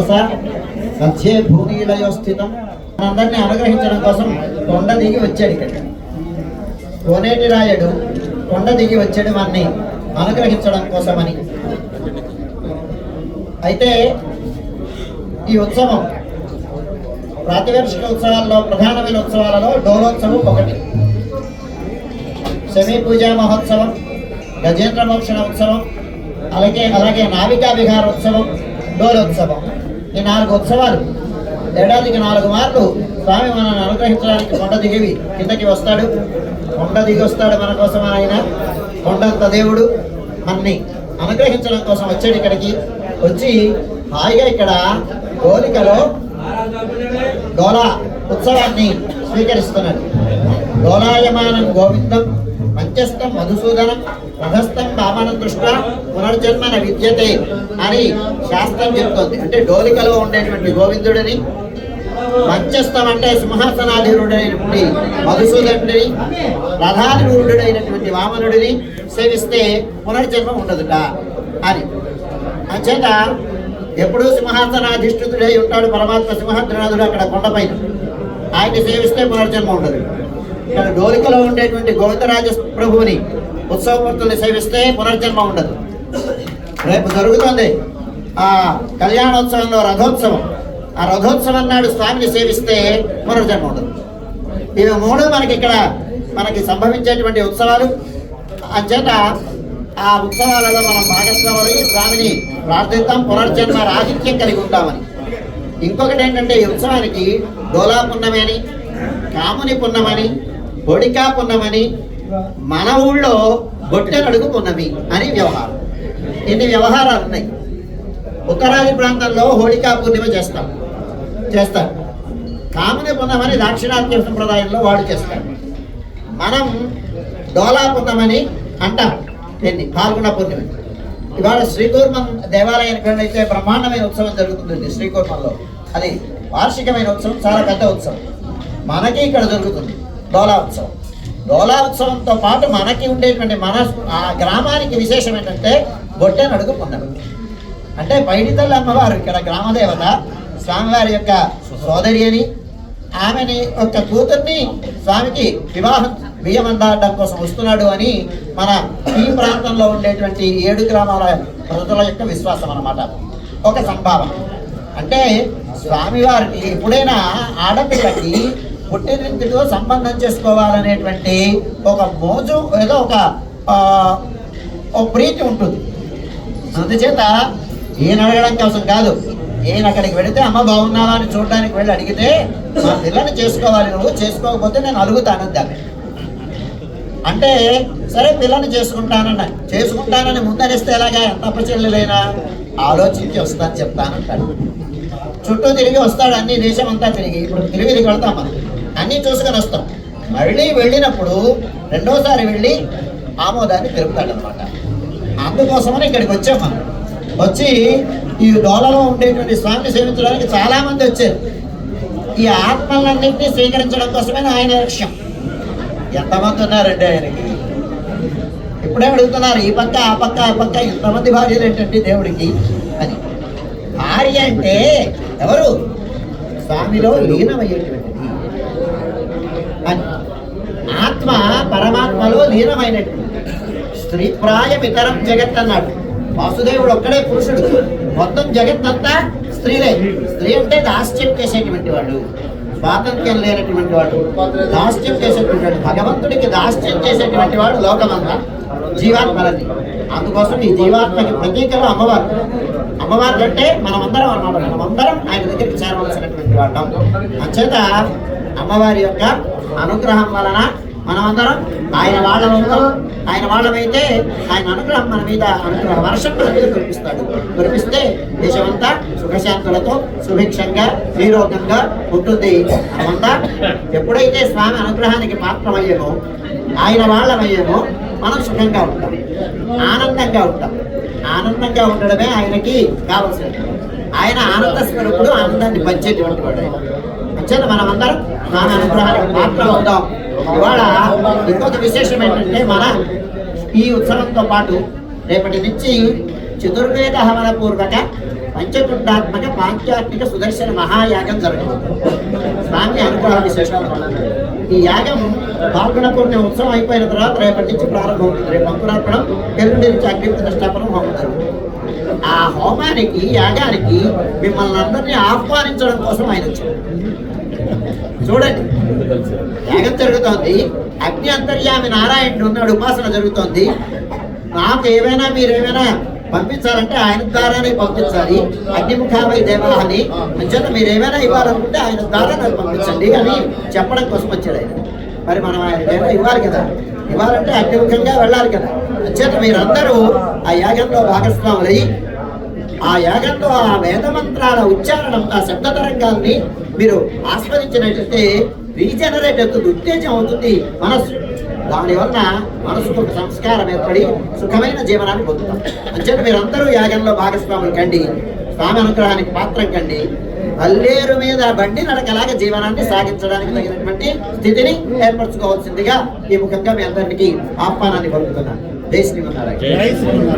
మనస మధ్యే భూనీలయో స్థితం మనందరినీ అనుగ్రహించడం కోసం కొండ దిగి వచ్చాడు ఇక్కడ. కోనేటి రాయుడు కొండ దిగి వచ్చాడు మనని అనుగ్రహించడం కోసమని. అయితే ఈ ఉత్సవం ప్రాతివర్షిక ఉత్సవాల్లో ప్రధానమైన ఉత్సవాలలో డోలోత్సవం ఒకటి. శమీ పూజా మహోత్సవం గజేంద్ర మోక్షణ ఉత్సవం అలాగే అలాగే నావికా విహార ఉత్సవం డోలోత్సవం. ఈ నాలుగు ఉత్సవాలు ఏడాదికి నాలుగు మార్లు స్వామి మనల్ని అనుగ్రహించడానికి కొండ దిగివి కిందకి వస్తాడు. కొండ దిగి వస్తాడు మన కోసం ఆయన. కొండంత దేవుడు మనని అనుగ్రహించడం కోసం వచ్చాడు ఇక్కడికి. వచ్చి హాయిగా ఇక్కడ గోలికలో డోలా ఉత్సవాన్ని స్వీకరిస్తున్నాడు. డోలాయమానం గోవిందం. మంచస్థం మధుసూదనం రథస్థం వామనం దృష్ట పునర్జన్మన విద్యతే అని శాస్త్రం చెప్తోంది. అంటే డోలికలో ఉండేటువంటి గోవిందుడిని మంచస్థం అంటే సింహాసనాధీరుడైనటువంటి మధుసూదనుడిని రథాధిరుడైనటువంటి వామనుడిని సేవిస్తే పునర్జన్మ ఉండదుట అని. అంచేత ఎప్పుడూ సింహాసనాధిష్ఠితుడై ఉంటాడు పరమాత్మ సింహద్రనాథుడు అక్కడ కొండపైన. ఆయన సేవిస్తే పునర్జన్మ ఉండదు. ఇక్కడ డోలికలో ఉండేటువంటి గోవిందరాజ ప్రభువుని ఉత్సవమూర్తుల్ని సేవిస్తే పునర్జన్మ ఉండదు. రేపు జరుగుతుంది ఆ కళ్యాణోత్సవంలో రథోత్సవం. ఆ రథోత్సవం నాడు స్వామిని సేవిస్తే పునర్జన్మ ఉండదు. ఇవి మూడు మనకి ఇక్కడ మనకి సంభవించేటువంటి ఉత్సవాలు. అంచేత ఆ ఉత్సవాలలో మనం భాగస్వామి స్వామిని ప్రార్థిద్దాం పునర్జన్మ రాహిత్యం కలిగి ఉంటామని. ఇంకొకటి ఏంటంటే ఈ ఉత్సవానికి డోలా పున్నమి అని కాముని పున్నమని బొడికా పున్నమని మన ఊళ్ళో బొట్టెనడుగు పున్నమి అని వ్యవహారం. ఇన్ని వ్యవహారాలు ఉన్నాయి? ఉత్తరాది ప్రాంతంలో హోళికా పూర్ణిమ చేస్తాం. చేస్తారు. కామని పున్నమని దాక్షిణాత్య సంప్రదాయంలో వాడు చేస్తారు మనం డోలా పున్నమని అంటాం. దీన్ని పాల్గొన పూర్ణిమ ఇవాళ శ్రీకూర్మం దేవాలయానికి అయితే బ్రహ్మాండమైన ఉత్సవం జరుగుతుంది శ్రీకూర్మంలో. అది వార్షికమైన ఉత్సవం చాలా పెద్ద ఉత్సవం. మనకి ఇక్కడ జరుగుతుంది. డోలా ఉత్సవం డోలా ఉత్సవంతో పాటు మనకి ఉండేటువంటి మన ఆ గ్రామానికి విశేషం ఏంటంటే బొట్టె నడుగు పొందడం అంటే పైడితల్లి అమ్మవారు ఇక్కడ గ్రామదేవత స్వామివారి యొక్క సోదరి అని ఆమెని యొక్క కూతుర్ని స్వామికి వివాహం బియ్యమందాడడం కోసం వస్తున్నాడు అని మన ఈ ప్రాంతంలో ఉండేటువంటి ఏడు గ్రామాల ప్రజల యొక్క విశ్వాసం అనమాట ఒక సంభావన. అంటే స్వామివారికి ఎప్పుడైనా ఆడపిల్లకి పుట్టినింటితో సంబంధం చేసుకోవాలనేటువంటి ఒక మోజు ఏదో ఒక ప్రీతి ఉంటుంది. అందుచేత ఈయన అడగడం కోసం కాదు ఈయన అక్కడికి వెళితే అమ్మ బాగున్నావా అని చూడడానికి వెళ్ళి అడిగితే మా పిల్లని చేసుకోవాలి నువ్వు చేసుకోకపోతే నేను అడుగుతాను దాన్ని అంటే సరే పిల్లని చేసుకుంటానన్న చేసుకుంటానని ముందరిస్తే ఎలాగా? ఎంత అప్పచెల్లెలైనా ఆలోచించి వస్తాను చెప్తానంటాడు చుట్టూ తిరిగి వస్తాడు అన్ని దేశం అంతా తిరిగి. ఇప్పుడు తిరిగి తిరిగి వెళ్తాం మనం. అన్నీ చూసుకొని వస్తాం. మళ్ళీ వెళ్ళినప్పుడు రెండోసారి వెళ్ళి ఆమోదాన్ని తెలుపుతాడు అందుకోసమని ఇక్కడికి వచ్చాం మనం. వచ్చి ఈ డోలలో ఉండేటువంటి స్వామిని సేవించడానికి చాలామంది వచ్చారు. ఈ ఆత్మలన్నింటినీ స్వీకరించడం కోసమే ఆయన లక్ష్యం. ఎంతమంది ఉన్నారండి ఆయనకి? ఇప్పుడే అడుగుతున్నారు ఈ పక్క ఆ పక్క ఆ పక్క ఇంతమంది భార్యలు ఏంటండి దేవుడికి అని. భార్య అంటే ఎవరు? స్వామిలో లీనమయ్యేటువంటి ఆత్మ పరమాత్మలో లీనమైనట్టు. స్త్రీ ప్రాయం ఇతరం జగత్ అన్నాడు. వాసుదేవుడు ఒక్కడే పురుషుడు. మొత్తం జగత్ అంతా స్త్రీలే. స్త్రీ అంటే దాస్యం చేసేటువంటి వాడు. స్వాతంత్ర్యం లేనటువంటి వాడు. దాస్యం చేసేటువంటి వాడు. భగవంతుడికి దాస్యం చేసేటువంటి వాడు లోకమంతా జీవాత్మలని. అందుకోసం ఈ జీవాత్మకి ప్రతీకలు అమ్మవారు. అమ్మవారు అంటే మనమందరం అన్నమాట మనమందరం ఆయన దగ్గరికి చేరవలసినటువంటి వాళ్ళం అంచేత అమ్మవారి యొక్క అనుగ్రహం వలన మనమందరం ఆయన వాళ్ళమందరం ఆయన వాళ్ళమైతే ఆయన అనుగ్రహం మన మీద అనుగ్రహ వర్షం మన మీద కురిపిస్తాడు. కురిపిస్తే దేశమంతా సుఖశాంతులతో సుభిక్షంగా నిరోగంగా ఉంటుంది. మనమంతా ఎప్పుడైతే స్వామి అనుగ్రహానికి పాత్రమయ్యేమో ఆయన వాళ్ళమయ్యేమో మనం సుఖంగా ఉంటాం ఆనందంగా ఉంటాం. ఆనందంగా ఉండడమే ఆయనకి కావాల్సిన ఆయన ఆనంద స్వరూపుడు ఆనందాన్ని పంచేటువంటి వాడు ఆయన. మనం అందరం మన అనుగ్రహానికి పాత్ర అవుతాం ఇవాళ ఇంకొక విశేషం ఏంటంటే మన ఈ ఉత్సవంతో పాటు రేపటి నుంచి చతుర్వేద హవన పూర్వక పంచకుండాత్మక పాంచాత్మిక సుదర్శన మహాయాగం జరుగుతుంది స్వామి అనుగ్రహ విశేషం ఈ యాగం పాల్గొన ఉత్సవం అయిపోయిన తర్వాత రేపటి నుంచి ప్రారంభం అవుతుంది. రేపు అంకురార్పణం ఎల్లుండి నుంచి అగ్ని ప్రతిష్టాపనం ఆ హోమానికి యాగానికి మిమ్మల్ని అందరినీ ఆహ్వానించడం కోసం ఆయన వచ్చారు చూడండి. యాగం జరుగుతోంది. అగ్ని అంతర్యామి నారాయణుడు ఉన్నాడు ఉపాసన జరుగుతోంది. నాకు ఏమైనా మీరేమైనా పంపించాలంటే ఆయన ద్వారానే పంపించాలి. అగ్నిముఖామై దేవా అని అంచేత మీరు ఏమైనా ఇవ్వాలనుకుంటే ఆయన ద్వారా నాకు పంపించండి. అని చెప్పడం కోసం వచ్చాడు ఆయన. మరి మనం ఆయన ఏమైనా ఇవ్వాలి కదా? ఇవ్వాలంటే అగ్నిముఖంగా వెళ్ళాలి కదా? అంచేత మీరందరూ ఆ యాగంలో భాగస్వాములయ్యి ఆ యాగంలో ఆ వేదమంత్రాల ఉచ్చారణం ఆ శబ్ద తరంగాల్ని మీరు ఆస్వాదించినట్లయితే రీజనరేట్ అవుతుంది ఉత్తేజం అవుతుంది మనస్సు దానివల్ల మనసుకు ఒక సంస్కారం ఏర్పడి సుఖమైన జీవనాన్ని పొందుతాం. అంచేత మీరందరూ యాగంలో భాగస్వాములు కండి స్వామి అనుగ్రహానికి పాత్రం కండి పల్లేరు మీద బండి నడకలాగా జీవనాన్ని సాగించడానికి తగినటువంటి స్థితిని ఏర్పరచుకోవాల్సిందిగా ఈ ముఖంగా మీ అందరికీ ఆహ్వానాన్ని పలుకుతున్నాను జై శ్రీమన్నారాయణ.